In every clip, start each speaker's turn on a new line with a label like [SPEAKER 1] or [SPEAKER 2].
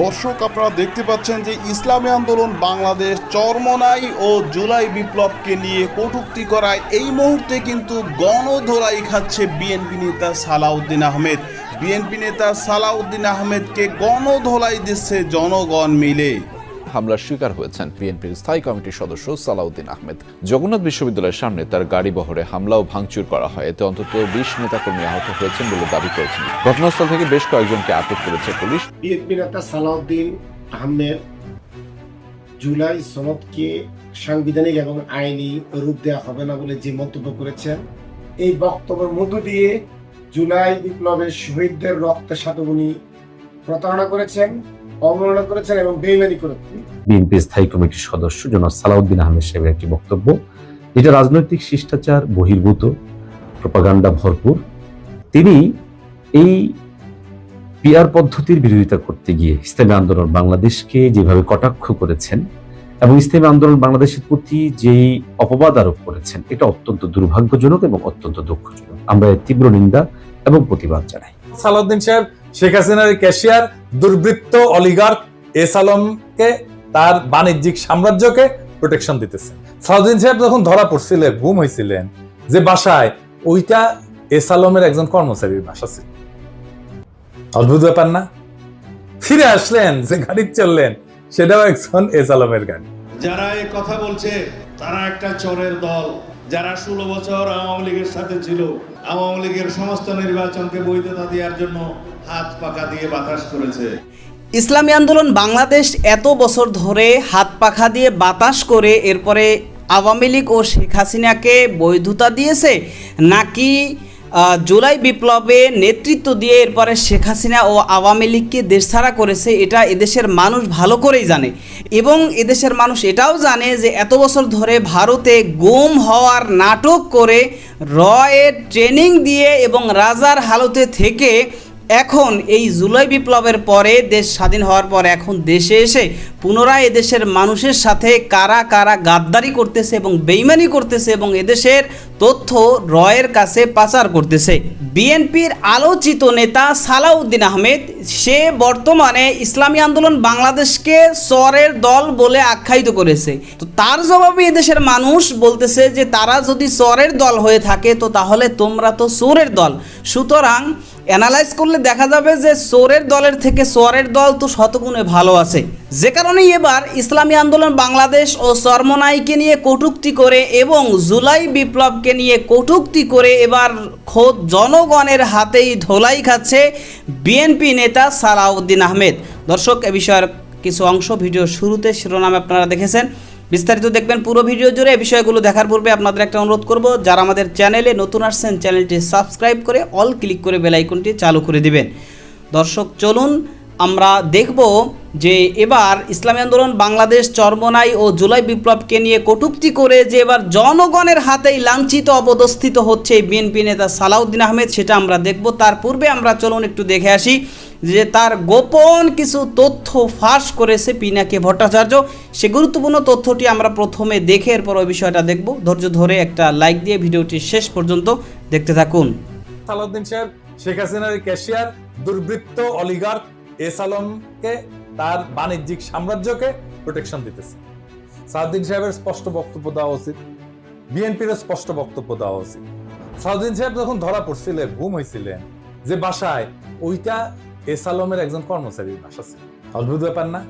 [SPEAKER 1] দর্শক, আপনারা দেখতে পাচ্ছেন যে ইসলামী আন্দোলন বাংলাদেশ চরমনাই ও জুলাই বিপ্লবকে নিয়ে কটুক্তি করায়। এই মুহূর্তে কিন্তু গণধোলাই খাচ্ছে বিএনপি নেতা সালাউদ্দিন আহমেদ। বিএনপি নেতা সালাউদ্দিন আহমেদকে গণধোলাই দিচ্ছে জনগণ মিলে।
[SPEAKER 2] হামলার শিকার হয়েছেন বিএনপির স্থায়ী কমিটির সদস্য সালাউদ্দিন আহমেদ। জগন্নাথ বিশ্ববিদ্যালয়ের সামনে তার গাড়ি বহরে হামলা ও ভাঙচুর করা হয়। এতে অন্তত বিশ নেতাকর্মী আহত হয়েছেন বলে দাবি করেছেন। ঘটনাস্থল থেকে বেশ কয়েকজনকে আটক করেছে পুলিশ।
[SPEAKER 3] বিএনপি নেতা সালাউদ্দিন আহমেদ জুলাই সনদকে সাংবিধানিক এবং আইনি রূপ দেওয়া হবে না বলে যে মন্তব্য করেছেন, এই বক্তব্যের মধ্য দিয়ে জুলাই বিপ্লবের শহীদদের রক্তের সাথে উনি প্রতারণা করেছেন। অবমাননা করেছেন এবং বেইমানি করেছেন।
[SPEAKER 4] বিএনপি স্থায়ী কমিটির সদস্য জনাব সালাউদ্দিন আহমেদ সাহেবের একটি বক্তব্য। যেটা রাজনৈতিক শিষ্টাচার বহির্ভূত প্রপাগান্ডা ভরপুর। তিনি এই পিয়ার পদ্ধতির বিরোধিতা করতে গিয়ে ইসলামী আন্দোলন বাংলাদেশকে যেভাবে কটাক্ষ করেছেন এবং ইসলামী আন্দোলন বাংলাদেশের প্রতি যেই অপবাদ আরোপ করেছেন এটা অত্যন্ত দুর্ভাগ্যজনক এবং অত্যন্ত দুঃখজনক। আমরা তীব্র নিন্দা এবং প্রতিবাদ জানাই।
[SPEAKER 5] সালাউদ্দিন সাহেব শেখ হাসিনার ক্যাশিয়ার, দুর্বৃত্ত অলিগার এস আলমকে তার বাণিজ্যিক সাম্রাজ্যকে প্রোটেকশন দিতেছে। সালাউদ্দিন সাহেব যখন ধরা পড়ছিলেন, গুম হয়েছিলেন যে বাসায়, ওইটা এস আলমের একজন কর্মচারীর বাসা ছিল। অদ্ভুত ব্যাপার না? ফিরে আসলেন, যে গাড়ি চললেন, সেটাও একজন এস আলমের গাড়ি।
[SPEAKER 6] যারা এই কথা বলছে, তারা একটা চোরের দল। যারা ষোলো বছর আওয়ামী লীগের সাথে ছিল, আওয়ামী লীগের সমস্ত নির্বাচনকে বৈধতা দেওয়ার জন্য হাত পাকা দিয়ে বাতাস করেছে।
[SPEAKER 7] ইসলামী আন্দোলন বাংলাদেশ এত বছর ধরে হাত পাখা দিয়ে বাতাস করে, এরপরে আওয়ামী লীগ ও শেখ হাসিনাকে বৈধতা দিয়েছে, নাকি জুলাই বিপ্লবে নেতৃত্ব দিয়ে এরপরে শেখ হাসিনা ও আওয়ামী লীগকে দেশছাড়া করেছে, এটা এদেশের মানুষ ভালো করেই জানে। এবং এদেশের মানুষ এটাও জানে যে এত বছর ধরে ভারতে গুম হওয়ার নাটক করে, রয়ের ট্রেনিং দিয়ে এবং রাজার হালতে থেকে এখন এই জুলাই বিপ্লবের পরে দেশ স্বাধীন হওয়ার পর এখন দেশে এসে পুনরায় এদেশের মানুষের সাথে কারা কারা গাদ্দারি করতেছে এবং বেইমানি করতেছে এবং এদেশের তথ্য রয়ের কাছে পাচার করতেছে। বিএনপির আলোচিত নেতা সালাউদ্দিন আহমেদ, সে বর্তমানে ইসলামী আন্দোলন বাংলাদেশকে সরের দল বলে আখ্যায়িত করেছে। তো তার জবাবে এদেশের মানুষ বলতেছে যে তারা যদি সরের দল হয়ে থাকে, তো তাহলে তোমরা তো সোরের দল। সুতরাং অ্যানালাইজ করলে দেখা যাবে যে সোরের দলের থেকে সোয়ারের দল তো শতগুণে ভালো আছে। যে কারণেই এবার ইসলামী আন্দোলন বাংলাদেশ ও সরমনাইকে নিয়ে কটূক্তি করে এবং জুলাই বিপ্লবকে নিয়ে কটূক্তি করে এবার খোদ জনগণের হাতেই ধোলাই খাচ্ছে বিএনপি নেতা সালাউদ্দিন আহমেদ। দর্শক, এ বিষয়ের কিছু অংশ ভিডিও শুরুতে শিরোনামে আপনারা দেখেছেন। বিস্তারিত দেখবেন পুরো ভিডিও জুড়ে। এই বিষয়গুলো দেখার পূর্বে আপনাদের একটা অনুরোধ করব, যারা আমাদের চ্যানেলে নতুন আসছেন, চ্যানেলটি সাবস্ক্রাইব করে অল ক্লিক করে বেল আইকনটি চালু করে দিবেন। দর্শক, চলুন আমরা দেখব যে এবার ইসলামী আন্দোলন, বাংলাদেশ চরমনাই ও জুলাই বিপ্লবকে নিয়ে কটূক্তি করে যে এবার জনগণের হাতেই লাঞ্ছিত অবদস্থিত হচ্ছে এই বিএনপি নেতা সালাউদ্দিন আহমেদ, সেটা আমরা দেখব। তার পূর্বে আমরা চলুন একটু দেখে আসি যে তার গোপন কিছু তথ্য ফাঁস করেছে পিনাকে ভট্টাচার্য। সে গুরুত্বপূর্ণ তথ্যটি আমরা প্রথমে দেখে এরপর ওই বিষয়টা দেখব। ধৈর্য ধরে একটা লাইক দিয়ে ভিডিওটি শেষ পর্যন্ত দেখতে থাকুন।
[SPEAKER 5] সালাউদ্দিন সাহেব, শেখ হাসিনার ক্যাশিয়ার, দুর্বৃত্ত অলিগার এস আলমকে তার বাণিজ্যিক সাম্রাজ্যকে প্রোটেকশন দিতেছে। সালাউদ্দিন সাহেবের স্পষ্ট বক্তব্য দেওয়া উচিত। বিএনপির স্পষ্ট বক্তব্য দেওয়া উচিত। সালাউদ্দিন সাহেব যখন ধরা পড়ছিলেন, গুম হয়েছিলেন যে বাসায় ওইটা এস আলমের একজন কর্মচারীর বাসা ছিল। অদ্ভুত ব্যাপার না?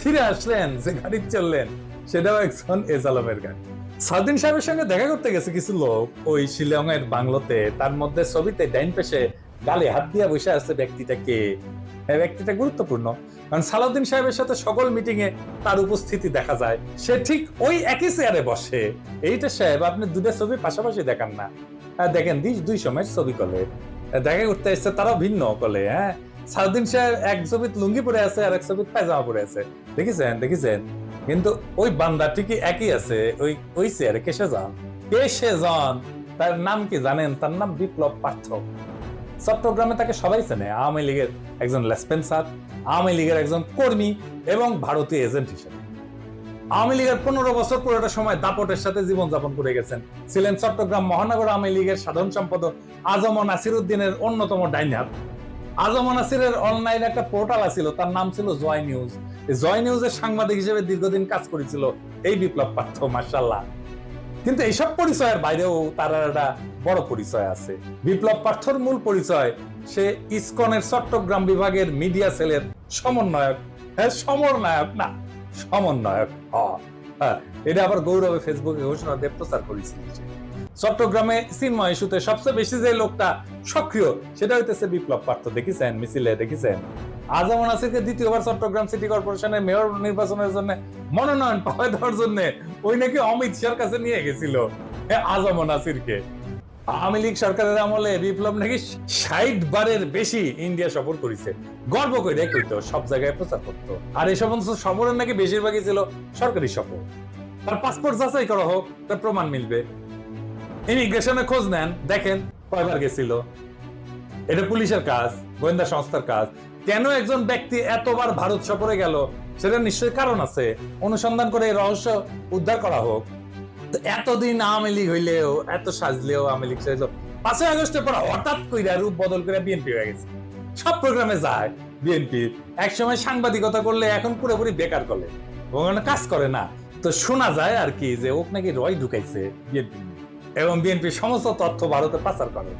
[SPEAKER 5] ফিরে আসলেন, যে গাড়ি চললেন সেটাও একজন এস আলমের গাড়ি। সাউদ্দিন সাহেবের সঙ্গে দেখা করতে গেছে কিছু লোক, ওই শিলং এর বাংলোতে, তার মধ্যে ছবিতে ডাইন পেশে গালে হাত দিয়ে বসে আছে ব্যক্তিটা কে? এই ব্যক্তিটা গুরুত্বপূর্ণ। কারণ সালাউদ্দিন সাহেবের সাথে সকল মিটিং এ তার উপস্থিতি দেখা যায়। সে ঠিক ওই একই চেয়ারে বসে। এইটা সাহেব, আপনি দুটো ছবি পাশাপাশি দেখান না। দেখেন, দুই সময়ের ছবি কলে। দেখা করতে এসছে, তারাও ভিন্ন কলে হ্যাঁ? সাউদ্দিন সাহেব এক ছবিত লুঙ্গি পরে আছে, আর এক ছবিত পায়জামা পরে আছে। দেখেছেন দেখেছেন? কিন্তু ওই বান্দা ঠিকই একই আছে, ওই ওই চেয়ারে কেসে যান কেসে যান তার নাম কি জানেন? তার নাম বিপ্লব পাঠক চট্টগ্রামে তাকে সবাই চেনে, আওয়ামী লীগের একজন লেসপেন্সার আওয়ামী লীগের একজন কর্মী এবং ভারতীয় এজেন্ট হিসেবে। আওয়ামী লীগের পনেরো বছর পুরোটা সময় দাপটের সাথে জীবনযাপন করে গেছেন। ছিলেন চট্টগ্রাম মহানগর আওয়ামী লীগের সাধারণ সম্পাদক আজম ও নাসিরুদ্দিনের অন্যতম ডাইন হাত। আজম নাসিরের অনলাইন একটা পোর্টাল আছিল, তার নাম ছিল জয় নিউজ। জয় নিউজের সাংবাদিক হিসেবে দীর্ঘদিন কাজ করেছিল এই বিপ্লব পার্থ মার্শাল্লাহ কিন্তু এইসব পরিচয়ের বাইরেও তার একটা বড় পরিচয় আছে। বিপ্লব পার্থর মূল পরিচয়, সে ইসকনের চট্টগ্রাম বিভাগের মিডিয়া সেলের সমন্বয়ক। হ্যাঁ সমন্বয়ক না, সমন্বয়ক হ্যাঁ। এটা আবার গৌরবে ফেসবুকে ঘোষণা দিয়ে প্রচার করেছিল চট্টগ্রামে চিন্ময় ইস্যুতে সবচেয়ে বেশি যে লোকটা সক্রিয়, সেটা হইতেছে বিপ্লব পার্থ দেখেছেন? মিছিলে দেখেছেন? আজম নাসিরকে দ্বিতীয়বার চট্টগ্রাম সিটি কর্পোরেশনের মেয়র নির্বাচনের জন্য মনোনয়ন পাওয়া দেওয়ার জন্য ওই নাকি অমিত শাহর কাছে নিয়ে গেছিল আজম নাসিরকে। আওয়ামী লীগ সরকারের আমলে বিপ্লব নাকি ষাট বারের বেশি ইন্ডিয়া সফর করেছে। গর্ব করে সব জায়গায় প্রচার করতো। আর এই সমস্ত সফরের নাকি বেশিরভাগই ছিল সরকারি সফর। তার পাসপোর্ট যাচাই করা হোক, তার প্রমাণ মিলবে। ইমিগ্রেশনে খোঁজ নেন, দেখেন কয়বার গেছিল। এটা পুলিশের কাজ, গোয়েন্দা সংস্থার কাজ। কেন একজন ব্যক্তি এতবার ভারত সফরে গেল সেটা নিশ্চয়ই কারণ আছে। অনুসন্ধান করে রহস্য উদ্ধার করা হোক। এতদিন আওয়ামী লীগ হইলেও, এত সাজলেও আওয়ামী লীগ সাজলো। পাঁচই আগস্টের পর হঠাৎ কইরা রূপ বদল করে বিএনপি হয়ে গেছে। সব প্রোগ্রামে যায় বিএনপি একসময় সাংবাদিকতা করলে এখন পুরোপুরি বেকার করে ওখানে কাজ করে না। তো শোনা যায় আর কি যে ওক নাকি রয় ঢুকাইছে বিএনপি এবং বিএনপি সমস্ত তথ্য ভারতে পাচার করে।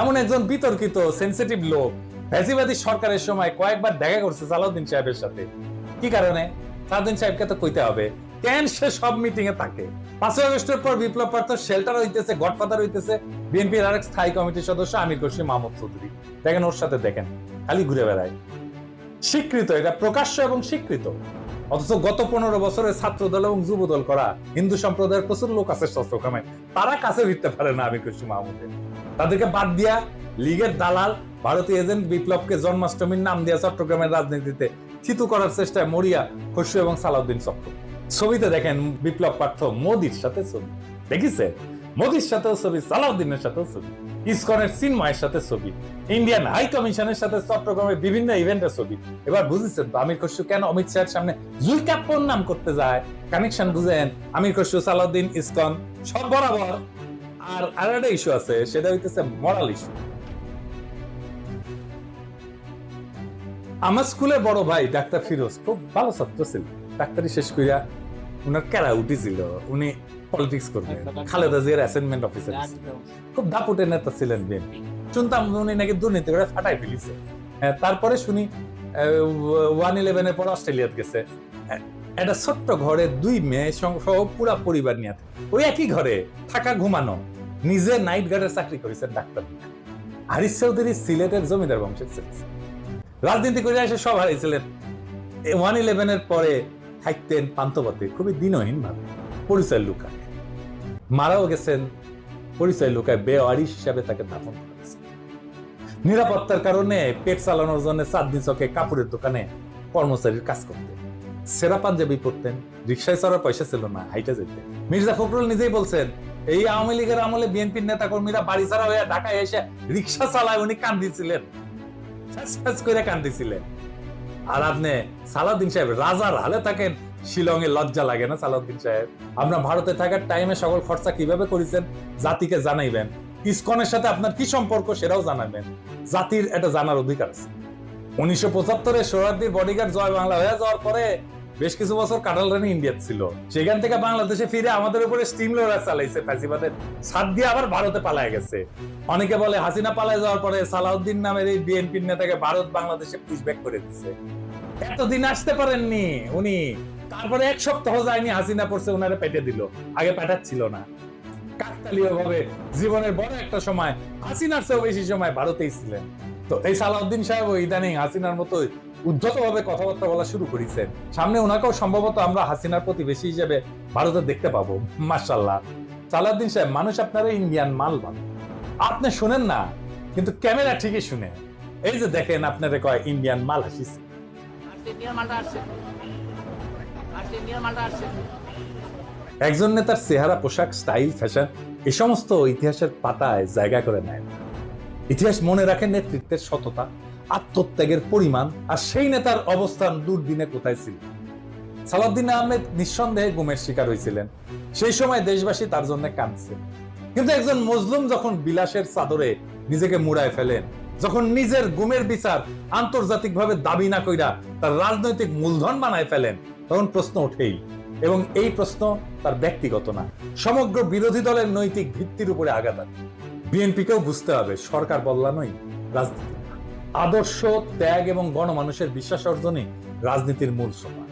[SPEAKER 5] এমন একজন বিতর্কিত সেন্সিটিভ লোক ফ্যাসিবাদী সরকারের সময় কয়েকবার দেখা করছে সালাউদ্দিন সাহেবের সাথে। কি কারণে? সালাউদ্দিন সাহেবকে তো কইতে হবে। কেন সে সব মিটিং এ থাকে? পাঁচই আগস্টের পর বিপ্লব পার্থ শেল্টার হইতেছে গডফাদার হইতেছে, বিএনপির আরেক স্থায়ী কমিটির সদস্য আমির খুশি মাহমুদ চৌধুরী। দেখেন ওর সাথে দেখেন, খালি ঘুরে বেড়ায়। স্বীকৃত, এটা প্রকাশ্য এবং স্বীকৃত। অথচ গত পনেরো বছরে ছাত্র দল এবং যুব দল করা হিন্দু সম্প্রদায়ের প্রচুর লোক আছে চট্টগ্রামে তারা কাছে ফিরতে পারে না আমির খুশি মাহমুদের। তাদেরকে বাদ দিয়া, লীগের দালাল ভারতীয় এজেন্ট বিপ্লবকে জন্মাষ্টমীর নাম দিয়া চট্টগ্রামের রাজনীতিতে থিতু করার চেষ্টায় মরিয়া, খসরু এবং সালাউদ্দিন চক্র। ছবিতে দেখেন বিপ্লব পার্থ মোদির সাথে ছবি। দেখিছে? মোদির সাথেও ছবি, সালাউদ্দিনের সাথেও ছবি। ইসকনের চিন্ময়ের সাথে ছবি। ইন্ডিয়ান হাই কমিশনের সাথে চট্টগ্রামের বিভিন্ন ইভেন্টের ছবি। এবার বুঝেছেন তো, আমির খসরু কেন অমিত শাহের সামনে জুলকাপ্পর নাম করতে যায়? কানেকশন বুঝেন, আমির খসরু, সালাউদ্দিন, ইসকন, সব বরাবর। আর আর একটা ইস্যু আছে, সেটা হইতেছে মরাল ইস্যু আমার স্কুলের বড় ভাই ডাক্তার ফিরোজ খুব ভালো ছাত্র ছিল। ডাক্তারি শেষ কইরা উনার কেরা উঠেছিল উনি পলিটিক্স করবেন। খালেদা জিয়ার অ্যাসাইনমেন্ট অফিসার খুব দাপুটের নেতা ছিলেন বিএনপি শুনতাম উনি নাকি দুর্নীতি করে ফাটাই ফেলিছে। তারপরে শুনি ওয়ান ইলেভেনের পর অস্ট্রেলিয়াত গেছে। একটা ছোট্ট ঘরে দুই মেয়ে সহ পুরা পরিবার নিয়ে ওই একই ঘরে থাকা ঘুমানো নিজে নাইট গার্ডের চাকরি করেছেন ডাক্তার। হারিস চৌধুরী সিলেটের জমিদার বংশের ছেলে। রাজনীতি করে এসে সব হারিয়েছিলেন ওয়ান ইলেভেনের পরে থাকতেন পান্তপথে খুবই দিনহীন ভাবে পরিচয় লুকায়। মারাও গেছেন, পরিচয় লুকায় বেওয়ারিশ হিসাবে তাকে দাফন নিরাপত্তার কারণে পেট চালানোর জন্য চাঁদনি চকে কাপড়ের দোকানে কর্মচারীর কাজ করতেন। সেরা পাঞ্জাবি পরতেন, রিক্সায় চড়ার পয়সা ছিল না, হাইটা যেতেন। মির্জা ফখরুল নিজেই বলছেন, এই আওয়ামী লীগের আমলে বিএনপির নেতা কর্মীরা বাড়ি ছাড়া হয়ে ঢাকায় এসে রিক্সা চালায়, উনি কান্দিছিলেন। ফ্যাস করে কান্দিছিলেন আর আপনি সালাউদ্দিন সাহেব রাজার হালে থাকেন শিলংয়ে লজ্জা লাগে না সালাউদ্দিন সাহেব? আমরা ভারতে থাকার টাইমে সকল খরচা কীভাবে করেছেন? জাতিকে জানাইবেন। ইসকনের সাথে আপনার কি সম্পর্ক সেটাও জানাবেন। জাতির এটা জানার অধিকার আছে। উনিশশো পঁচাত্তরে সোহরাদ্দির বডিগার্ড জয় বাংলা হয়ে যাওয়ার পরে বেশ কিছু বছর কাটাল রানী ইন্ডিয়া ছিল। সেখান থেকে বাংলাদেশে ফিরে আমাদের উপরে স্টিম লোডার চালাইছে ফ্যাসিবাদের। সাত দিয়ে আবার ভারতে পালায় গেছে। অনেকে বলে হাসিনা পালায় যাওয়ার পরে সালাউদ্দিন নামের এই বিএনপির নেতাকে ভারত বাংলাদেশে পুশব্যাক করে দিচ্ছে এতদিন আসতে পারেননি উনি। তারপরে এক সপ্তাহ যায়নি, হাসিনা পড়ছে ওনারে পেটে দিল। আগে পাঠাচ্ছিল না। কাকতালীয় ভাবে জীবনের বড় একটা সময় হাসিনার চেয়েও বেশি সময় ভারতেই ছিলেন। তো এই সালাউদ্দিন সাহেব ইদানিং হাসিনার মতো উদ্ধত ভাবে কথাবার্তা বলা শুরু করেছেন। সামনে ওনাকেও সম্ভবত আমরা হাসিনার প্রতিবেশী হিসেবে ভারতে দেখতে পাবো। মার্শাল্লাহ সালাউদ্দিন সাহেব, মানুষ আপনারা ইন্ডিয়ান মাল ভাবে আপনি শুনেন না, কিন্তু ক্যামেরা ঠিকই শুনে। এই যে দেখেন আপনারা কয় ইন্ডিয়ান মাল হাসিস একজন নেতার চেহারা, পোশাক, স্টাইল, ফ্যাশন, এ সমস্ত ইতিহাসের পাতায় জায়গা করে নেয়। ইতিহাস মনে রাখে নেতৃত্বের সততা। আত্মত্যাগের পরিমাণ আর সেই নেতার অবস্থান দুর্দিনে কোথায় ছিল? সালাউদ্দিন আহমেদ নিঃসন্দেহে গুমের শিকার হয়েছিলেন। সেই সময় দেশবাসী তার জন্য কাঁদছে। কিন্তু একজন মজলুম যখন বিলাসের চাদরে নিজেকে মুড়ায় ফেলেন, যখন নিজের গুমের বিচার আন্তর্জাতিকভাবে দাবি না কইরা তার রাজনৈতিক মূলধন বানায় ফেলেন, তখন প্রশ্ন ওঠেই এবং এই প্রশ্ন তার ব্যক্তিগত না। সমগ্র বিরোধী দলের নৈতিক ভিত্তির উপরে আঘাত আছে। বিএনপিকেও বুঝতে হবে, সরকার বদলানোই রাজনীতি। না। আদর্শ, ত্যাগ এবং গণমানুষের বিশ্বাস অর্জনই রাজনীতির মূল সোপান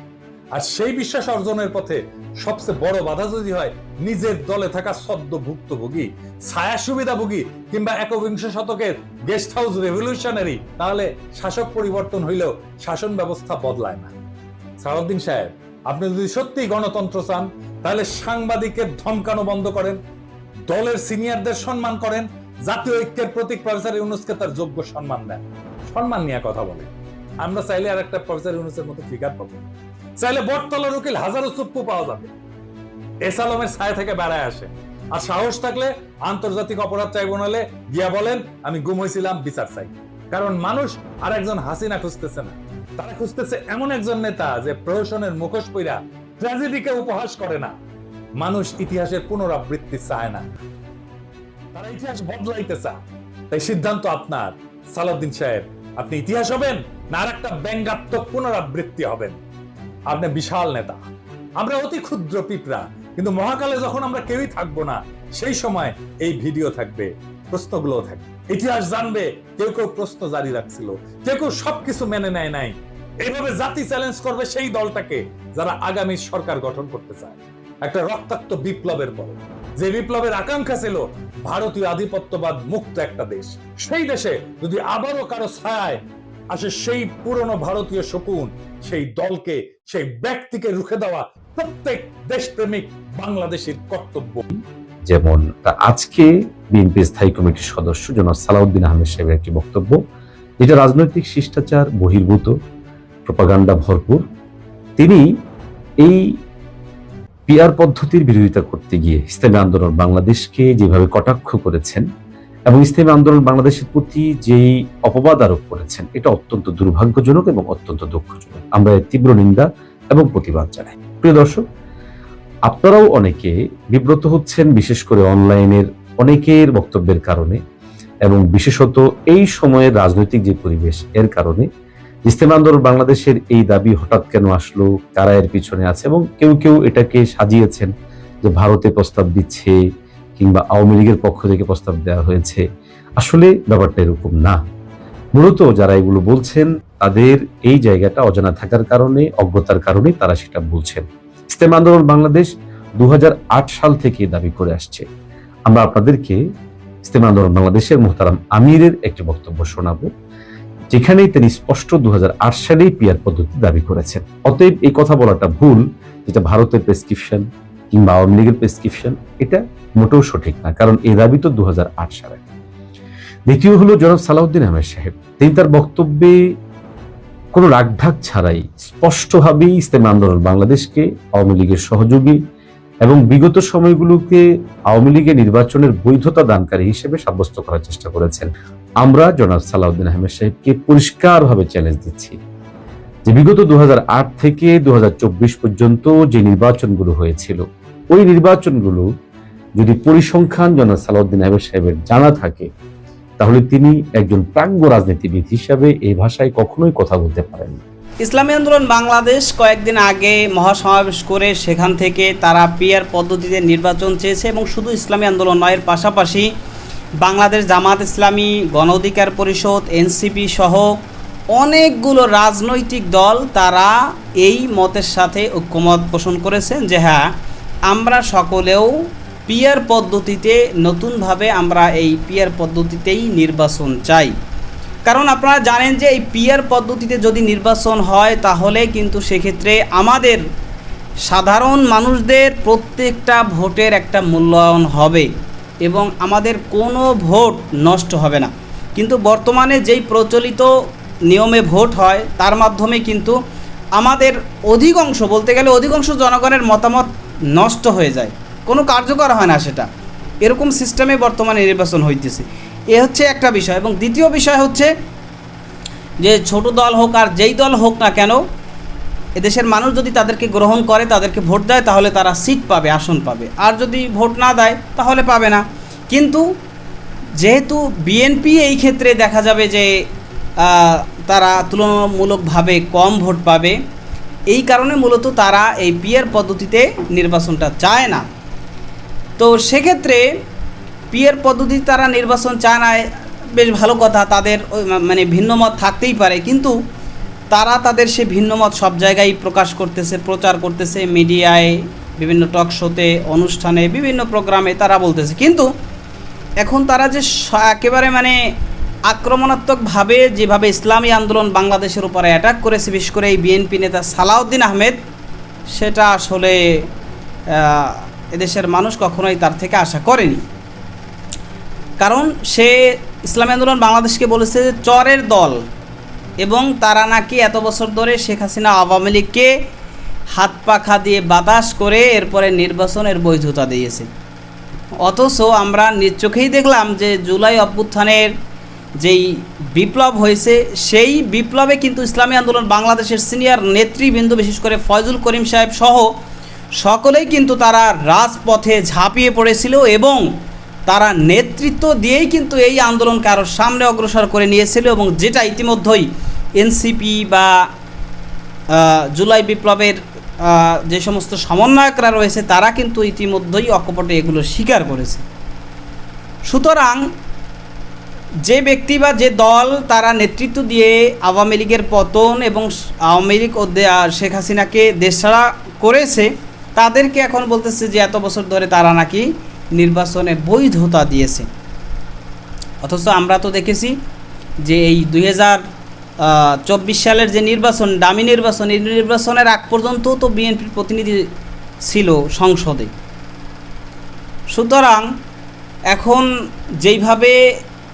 [SPEAKER 5] আর সেই বিশ্বাস অর্জনের পথে সবচেয়ে বড় বাধা যদি হয়, নিজের দলে থাকা সদ্য ভুক্তভোগী, ছায়া সুবিধাভোগী কিংবা একবিংশ শতকের গেস্ট হাউস রেভলিউশনারি, তাহলে শাসক পরিবর্তন হইলেও শাসন ব্যবস্থা বদলায় না। সালাউদ্দিন সাহেব, আপনি যদি সত্যি গণতন্ত্র চান, তাহলে সাংবাদিকের ধমকানো বন্ধ করেন, দলের সিনিয়রদের সম্মান করেন, জাতীয় ঐক্যের প্রতীক প্রফেসর ইউনুসকে তার যোগ্য সম্মান দেন। সম্মান নিয়ে কথা বলে। আমরা চাইলে আর একটা প্রফেসর ইউনুসের মতো ফিগার পাবো। চাইলে বটতলার উকিল হাজারো চুপ্পু পাওয়া যাবে। এসালমের ছায়া থেকে বেড়ায় আসে। আর সাহস থাকলে আন্তর্জাতিক অপরাধ ট্রাইব্যুনালে গিয়া বলেন, আমি গুম হয়েছিলাম বিচার চাই। কারণ মানুষ আর একজন হাসিনা খুঁজতেছে না। তারা খুঁজতেছে এমন একজন নেতা যে প্রহসনের মুখোশ পইরা ট্র্যাজেডিকে উপহাস করে না। মানুষ ইতিহাসের পুনরাবৃত্তি চায় না। তারা ইতিহাস বদলাইতে চায়। তাই সিদ্ধান্ত আপনার, সালাউদ্দিন সাহেব। আপনি ইতিহাস হবেন না আর একটা ব্যঙ্গাত্মক পুনরাবৃত্তি হবেন। আপনি বিশাল নেতা। আমরা অতি ক্ষুদ্র পিঁপড়া, কিন্তু মহাকালে যখন আমরা কেউই থাকব না, সেই সময় এই ভিডিও থাকবে প্রশ্নগুলো থাকবে। ইতিহাস জানবে, কেউ কেউ প্রশ্ন জারি রাখছিল, কেউ কেউ সবকিছু মেনে নেয় নাই। এইভাবে জাতি চ্যালেঞ্জ করবে সেই দলটাকে যারা আগামী সরকার গঠন করতে চায়। একটা রক্তাক্ত বিপ্লবের পরে। যে বিপ্লবের আকাঙ্ক্ষা ছিল, ভারতীয় আধিপত্যবাদ মুক্ত একটা দেশ। সেই দেশে যদি আবারও কারও ছায় আসে সেই পুরনো ভারতীয় শকুন, সেই দলকে, সেই ব্যক্তিকে রুখে দেওয়া প্রত্যেক দেশপ্রেমিক বাংলাদেশের কর্তব্য।
[SPEAKER 4] যেমন আজকে বিএনপি স্থায়ী কমিটির সদস্য জনাব সালাউদ্দিন আহমেদ সাহেবের একটি বক্তব্য। যেটা রাজনৈতিক শিষ্টাচার, বহির্ভূত, প্রপাগান্ডা ভরপুর। তিনি এই পিয়ার পদ্ধতির বিরোধিতা করতে গিয়ে ইসলামী আন্দোলন বাংলাদেশকে যেভাবে কটাক্ষ করেছেন এবং ইসলামী আন্দোলন বাংলাদেশের প্রতি যেই অপবাদ আরোপ করেছেন, এটা অত্যন্ত দুর্ভাগ্যজনক এবং অত্যন্ত দুঃখজনক। আমরা এর তীব্র নিন্দা এবং প্রতিবাদ জানাই। প্রিয় দর্শক, আপনারাও অনেকে বিব্রত হচ্ছেন, বিশেষ করে অনলাইনের অনেকের বক্তব্যের কারণে এবং বিশেষত এই সময়ের রাজনৈতিক যে পরিবেশ, এর কারণে ইসলাম আন্দোলন বাংলাদেশের এই দাবি হঠাৎ কেন আসলো? কারা এর পিছনে আছে? এবং কেউ কেউ এটাকে সাজিয়েছেন যে ভারতে প্রস্তাব দিচ্ছে কিংবা আওয়ামী লীগের পক্ষ থেকে প্রস্তাব দেওয়া হয়েছে। আসলে ব্যাপারটা এরকম না। মূলত যারা এগুলো বলছেন, তাদের এই জায়গাটা অজানা থাকার কারণে, অজ্ঞতার কারণে তারা সেটা বলছেন। ইসলাম আন্দোলন বাংলাদেশ দু হাজার আট সাল থেকে দাবি করে আসছে। আমরা আপনাদেরকে ইসলাম আন্দোলন বাংলাদেশের মোহতারাম আমিরের একটি বক্তব্য শোনাবো। যেখানেই তিনি স্পষ্ট দু সালেই পিয়ার পদ্ধতি দাবি করেছেন। অতএব এই কথা বলাটা ভুল, যেটা ভারতের প্রেসক্রিপশন কিংবা আওয়ামী লীগের প্রেসক্রিপশন এটা মোটেও সঠিক না, কারণ এই দাবি তো দু সালে। দ্বিতীয় হলো জনাব সালাউদ্দিন আহমেদ সাহেব। তিনি তার বক্তব্যে কোনো রাগঢাক ছাড়াই স্পষ্টভাবেই ইসলামী আন্দোলন বাংলাদেশকে, আওয়ামী লীগের সহযোগী এবং বিগত সময়গুলোকে আওয়ামী লীগের নির্বাচনের বৈধতা দানকারী হিসেবে সাব্যস্ত করার চেষ্টা করেছেন। আমরা জনাব সালাউদ্দিন আহমেদ সাহেবকে পরিষ্কারভাবে চ্যালেঞ্জ দিচ্ছি যে বিগত দু হাজার আট থেকে দু হাজার চব্বিশ পর্যন্ত যে নির্বাচনগুলো হয়েছিল, ওই নির্বাচনগুলো যদি পরিসংখ্যান জনাব সালাউদ্দিন আহমেদ সাহেবের জানা থাকে, তাহলে তিনি একজন প্রাজ্ঞ রাজনীতিবিদ হিসাবে এই ভাষায় কখনোই কথা বলতে পারেন
[SPEAKER 7] ইসলামী আন্দোলন বাংলাদেশ কয়েকদিন আগে মহাসমাবেশ করে সেখান থেকে তারা পিয়ার পদ্ধতিতে নির্বাচন চেয়েছে এবং শুধু ইসলামী আন্দোলন নয়, এর পাশাপাশি বাংলাদেশ জামাত ইসলামী, গণ অধিকার পরিষদ, এনসিপি সহ অনেকগুলো রাজনৈতিক দল তারা এই মতের সাথে ঐক্যমত পোষণ করেছেন যে হ্যাঁ আমরা সকলেও পিয়ার পদ্ধতিতে নতুনভাবে আমরা এই পিয়ার পদ্ধতিতেই নির্বাচন চাই। কারণ আপনারা জানেন যে এই পিয়ার পদ্ধতিতে যদি নির্বাচন হয় তাহলে কিন্তু সেক্ষেত্রে আমাদের সাধারণ মানুষদের প্রত্যেকটা ভোটের একটা মূল্যায়ন হবে। এবং আমাদের কোনো ভোট নষ্ট হবে না। কিন্তু বর্তমানে যেই প্রচলিত নিয়মে ভোট হয়, তার মাধ্যমে কিন্তু আমাদের অধিকাংশ, বলতে গেলে অধিকাংশ জনগণের মতামত নষ্ট হয়ে যায়। কোনো কার্যকর হয় না সেটা। এরকম সিস্টেমে বর্তমানে নির্বাচন হইতেছে। এ হচ্ছে একটা বিষয়। এবং দ্বিতীয় বিষয় হচ্ছে যে ছোট দল হোক আর যেই দল হোক না কেন এদেশের মানুষ যদি তাদেরকে গ্রহণ করে, তাদেরকে ভোট দেয়, তাহলে তারা সিট পাবে, আসন পাবে। আর যদি ভোট না দেয়, তাহলে পাবে না। কিন্তু যেহেতু বিএনপি এই ক্ষেত্রে দেখা যাবে যে তারা তুলনামূলকভাবে কম ভোট পাবে, এই কারণে মূলত তারা এই পিয়ার পদ্ধতিতে নির্বাচনটা চায় না। তো সেক্ষেত্রে পিয়ার পদ্ধতি তারা নির্বাচন চায় না বেশ ভালো কথা। তাদের মানে ভিন্ন মত থাকতেই পারে। কিন্তু তারা তাদের সে ভিন্ন মত সব জায়গায় প্রকাশ করতেছে, প্রচার করতেছে, মিডিয়ায়, বিভিন্ন টক শোতে, অনুষ্ঠানে, বিভিন্ন প্রোগ্রামে তারা বলতেছে। কিন্তু এখন তারা যে একেবারে মানে আক্রমণাত্মকভাবে যেভাবে ইসলামী আন্দোলন বাংলাদেশের উপরে অ্যাটাক করেছে, বিশেষ করে এই বিএনপি নেতা সালাউদ্দিন আহমেদ, সেটা আসলে এদেশের মানুষ কখনোই তার থেকে আশা করেনি। কারণ সে ইসলামী আন্দোলন বাংলাদেশকে বলেছে যে চরের দল এবং তারা নাকি এত বছর ধরে শেখ হাসিনা আওয়ামী লীগকে হাত পাখা দিয়ে বাতাস করে এরপরে নির্বাচনের বৈধতা দিয়েছে। অথচ আমরা নিজ চোখেই দেখলাম যে জুলাই অভ্যুত্থানের যেই বিপ্লব হয়েছে, সেই বিপ্লবে কিন্তু ইসলামী আন্দোলন বাংলাদেশের সিনিয়র নেতৃবৃন্দ, বিশেষ করে ফয়জুল করিম সাহেব সহ সকলেই কিন্তু তারা রাজপথে ঝাঁপিয়ে পড়েছিল এবং তারা নেতৃত্ব দিয়েই কিন্তু এই আন্দোলনকে আরও সামনে অগ্রসর করে নিয়েছিল এবং যেটা ইতিমধ্যেই এনসিপি বা জুলাই বিপ্লবের যে সমস্ত সমন্বয়করা রয়েছে তারা কিন্তু ইতিমধ্যেই অকপটে এগুলো স্বীকার করেছে। সুতরাং যে ব্যক্তি বা যে দল তারা নেতৃত্ব দিয়ে আওয়ামী লীগের পতন এবং আওয়ামী লীগ ও শেখ হাসিনাকে দেশছাড়া করেছে, তাদেরকে এখন বলতেছে যে এত বছর ধরে তারা নাকি নির্বাচনে বৈধতা দিয়েছে। অথচ আমরা তো দেখেছি যে এই দুই চব্বিশ সালের যে নির্বাচন, দামি নির্বাচন, এই নির্বাচনের আগ পর্যন্ত তো বিএনপির প্রতিনিধি ছিল সংসদে। সুতরাং এখন যেইভাবে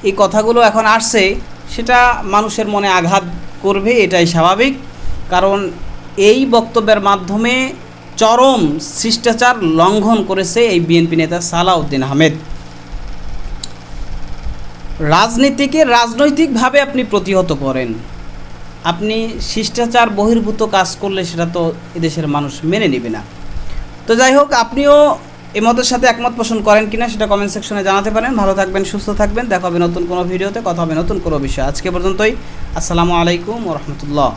[SPEAKER 7] এই কথাগুলো এখন আসছে, সেটা মানুষের মনে আঘাত করবে, এটাই স্বাভাবিক। কারণ এই বক্তব্যের মাধ্যমে চরম শিষ্টাচার লঙ্ঘন করেছে এই বিএনপি নেতা সালাউদ্দিন আহমেদ। রাজনীতিকে রাজনৈতিকভাবে আপনি প্রতিহত করেন। আপনি শিষ্টাচার বহির্ভূত কাজ করলে সেটা তো এদেশের মানুষ মেনে নেবে না। তো যাই হোক, আপনিও এই মতের সাথে একমত পোষণ করেন কিনা সেটা কমেন্ট সেকশনে জানাতে পারেন। ভালো থাকবেন, সুস্থ থাকবেন। দেখা হবে নতুন কোনো ভিডিওতে কথা হবে নতুন কোনো বিষয়। আজকে পর্যন্তই। আসসালামু আলাইকুম রহমতুল্লাহ।